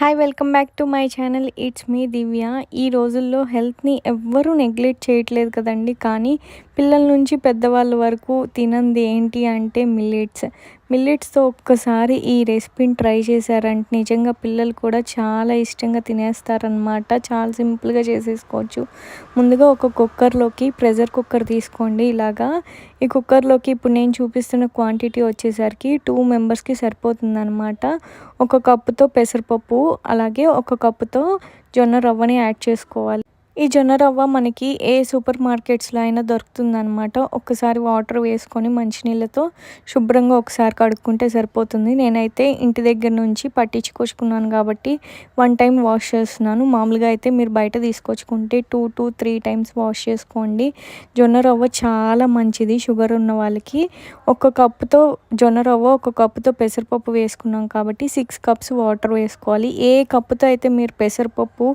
Hi welcome back to my channel it's me Divya ఈ రోజుల్లో హెల్త్ని ఎవ్వరూ నెగ్లెక్ట్ చేయట్లేదు కదండి. కానీ పిల్లల నుంచి పెద్దవాళ్ళ వరకు తినంది ఏంటి అంటే మిల్లెట్స్. మిల్లెట్స్తో ఒక్కసారి ఈ రెసిపీని ట్రై చేశారంటే నిజంగా పిల్లలు కూడా చాలా ఇష్టంగా తినేస్తారనమాట చాలా సింపుల్గా చేసేసుకోవచ్చు. ముందుగా ఒక కుక్కర్లోకి ప్రెషర్ కుక్కర్ తీసుకోండి ఇలాగా. ఈ కుక్కర్లోకి ఇప్పుడు నేను చూపిస్తున్న క్వాంటిటీ వచ్చేసరికి టూ మెంబర్స్కి సరిపోతుందనమాట ఒక కప్పుతో పెసరపప్పు అలాగే ఒక కప్పుతో జొన్న రవ్వని యాడ్ చేసుకోవాలి. ఈ జొన్న రవ్వ మనకి ఏ సూపర్ మార్కెట్స్లో అయినా దొరుకుతుందనమాట ఒక్కసారి వాటర్ వేసుకొని మంచినీళ్ళతో శుభ్రంగా ఒకసారి కడుక్కుంటే సరిపోతుంది. నేనైతే ఇంటి దగ్గర నుంచి పట్టించుకొచ్చుకున్నాను కాబట్టి వన్ టైం వాష్ చేస్తున్నాను. మామూలుగా అయితే మీరు బయట తీసుకొచ్చుకుంటే two two three times wash చేసుకోండి. జొన్న రవ్వ చాలా మంచిది షుగర్ ఉన్న వాళ్ళకి. ఒక కప్పుతో జొన్న రవ్వ ఒక కప్పుతో పెసరపప్పు వేసుకున్నాం కాబట్టి సిక్స్ కప్స్ వాటర్ వేసుకోవాలి. ఏ కప్పుతో అయితే మీరు పెసరపప్పు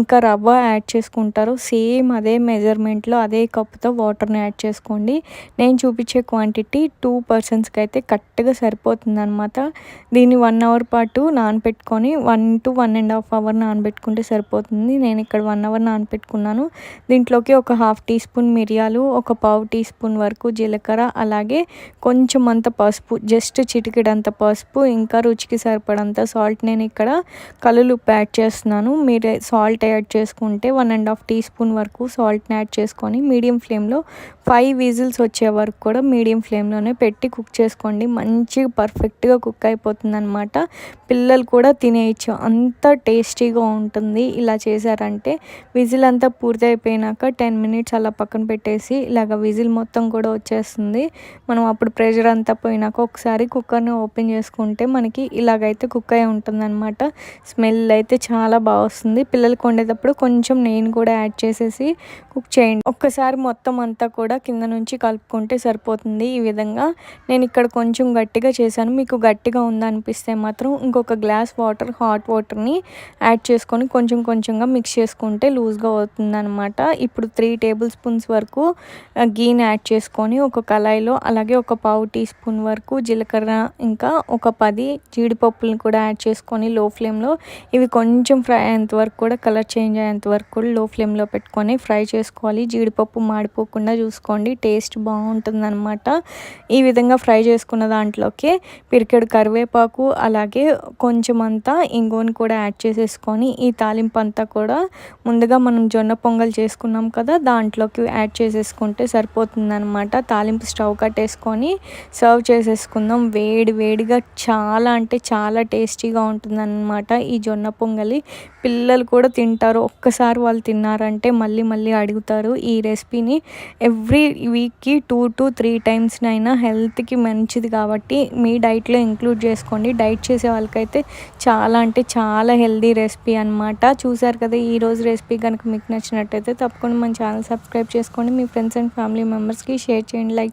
ఇంకా రవ్వ యాడ్ చేసుకుంటారు తీసుకుంటారో సేమ్ అదే మెజర్మెంట్లో అదే కప్తో వాటర్ని యాడ్ చేసుకోండి. నేను చూపించే క్వాంటిటీ టూ పర్సన్స్కి అయితే కరెక్ట్గా సరిపోతుంది అనమాట దీన్ని వన్ అవర్ పాటు నానబెట్టుకొని one to one and half hour నానబెట్టుకుంటే సరిపోతుంది. నేను ఇక్కడ వన్ అవర్ నానబెట్టుకున్నాను. దీంట్లోకి ఒక హాఫ్ టీ స్పూన్ మిరియాలు ఒక పావు టీ స్పూన్ వరకు జీలకర్ర అలాగే కొంచెం అంత పసుపు జస్ట్ చిటికెడంత పసుపు ఇంకా రుచికి సరిపడంత సాల్ట్. నేను ఇక్కడ కలులుప్పు యాడ్ చేస్తున్నాను. మీరు సాల్ట్ యాడ్ చేసుకుంటే one and half half teaspoon వరకు సాల్ట్ని యాడ్ చేసుకొని మీడియం ఫ్లేమ్లో ఫైవ్ విజిల్స్ వచ్చే వరకు కూడా మీడియం ఫ్లేమ్లోనే పెట్టి కుక్ చేసుకోండి. మంచిగా పర్ఫెక్ట్గా కుక్ అయిపోతుంది అనమాట పిల్లలు కూడా తినేయచ్చు. అంత టేస్టీగా ఉంటుంది ఇలా చేశారంటే. విజిల్ అంతా పూర్తి అయిపోయినాక టెన్ మినిట్స్ అలా పక్కన పెట్టేసి ఇలాగ విజిల్ మొత్తం కూడా వచ్చేస్తుంది. మనం అప్పుడు ప్రెషర్ అంతా పోయినాక ఒకసారి కుక్కర్ని ఓపెన్ చేసుకుంటే మనకి ఇలాగైతే కుక్ అయి ఉంటుంది అనమాట స్మెల్ అయితే చాలా బాగా వస్తుంది. పిల్లలకు వండేటప్పుడు కొంచెం నేను కూడా యాడ్ చేసేసి కుక్ చేయండి. ఒక్కసారి మొత్తం అంతా కూడా కింద నుంచి కలుపుకుంటే సరిపోతుంది ఈ విధంగా. నేను ఇక్కడ కొంచెం గట్టిగా చేశాను. మీకు గట్టిగా ఉందనిపిస్తే మాత్రం ఇంకొక గ్లాస్ వాటర్ హాట్ వాటర్ని యాడ్ చేసుకొని కొంచెం కొంచెంగా మిక్స్ చేసుకుంటే లూజ్గా అవుతుంది అనమాట ఇప్పుడు త్రీ టేబుల్ స్పూన్స్ వరకు గీని యాడ్ చేసుకొని ఒక కళాయిలో అలాగే ఒక పావు టీ స్పూన్ వరకు జీలకర్ర ఇంకా ఒక పది జీడిపప్పులను కూడా యాడ్ చేసుకొని లో ఫ్లేమ్లో ఇవి కొంచెం ఫ్రై అయ్యేంత వరకు కూడా కలర్ చేంజ్ అయ్యేంత వరకు కూడా లో ఫ్లేమ్లో పెట్టుకొని ఫ్రై చేసుకోవాలి. జీడిపప్పు మాడిపోకుండా చూసుకోండి. టేస్ట్ బాగుంటుందన్నమాట. ఈ విధంగా ఫ్రై చేసుకున్న దాంట్లోకి పిరికెడు కరివేపాకు అలాగే కొంచెం అంతా ఇంగోని కూడా యాడ్ చేసేసుకొని ఈ తాలింపు అంతా కూడా ముందుగా మనం జొన్న పొంగల్ చేసుకున్నాం కదా దాంట్లోకి యాడ్ చేసేసుకుంటే సరిపోతుందన్నమాట. తాలింపు స్టవ్ కట్టేసుకొని సర్వ్ చేసేసుకుందాం. వేడి వేడిగా చాలా అంటే చాలా టేస్టీగా ఉంటుందన్నమాట ఈ జొన్న పొంగలి. పిల్లలు కూడా తింటారు. ఒక్కసారి వాళ్ళు తిన్నారంటే మళ్ళీ మళ్ళీ అడుగుతారు. ఈ రెసిపీని ఎవ్రీ వీక్కి టూ టు త్రీ టైమ్స్నైనా హెల్త్కి మంచిది కాబట్టి మీ డైట్లో ఇంక్లూడ్ చేసుకోండి. డైట్ చేసే వాళ్ళకైతే చాలా అంటే చాలా హెల్దీ రెసిపీ అనమాట చూసారు కదా ఈరోజు రెసిపీ కనుక మీకు నచ్చినట్టయితే తప్పకుండా మన ఛానల్ సబ్స్క్రైబ్ చేసుకోండి. మీ ఫ్రెండ్స్ అండ్ ఫ్యామిలీ మెంబర్స్కి షేర్ చేయండి. లైక్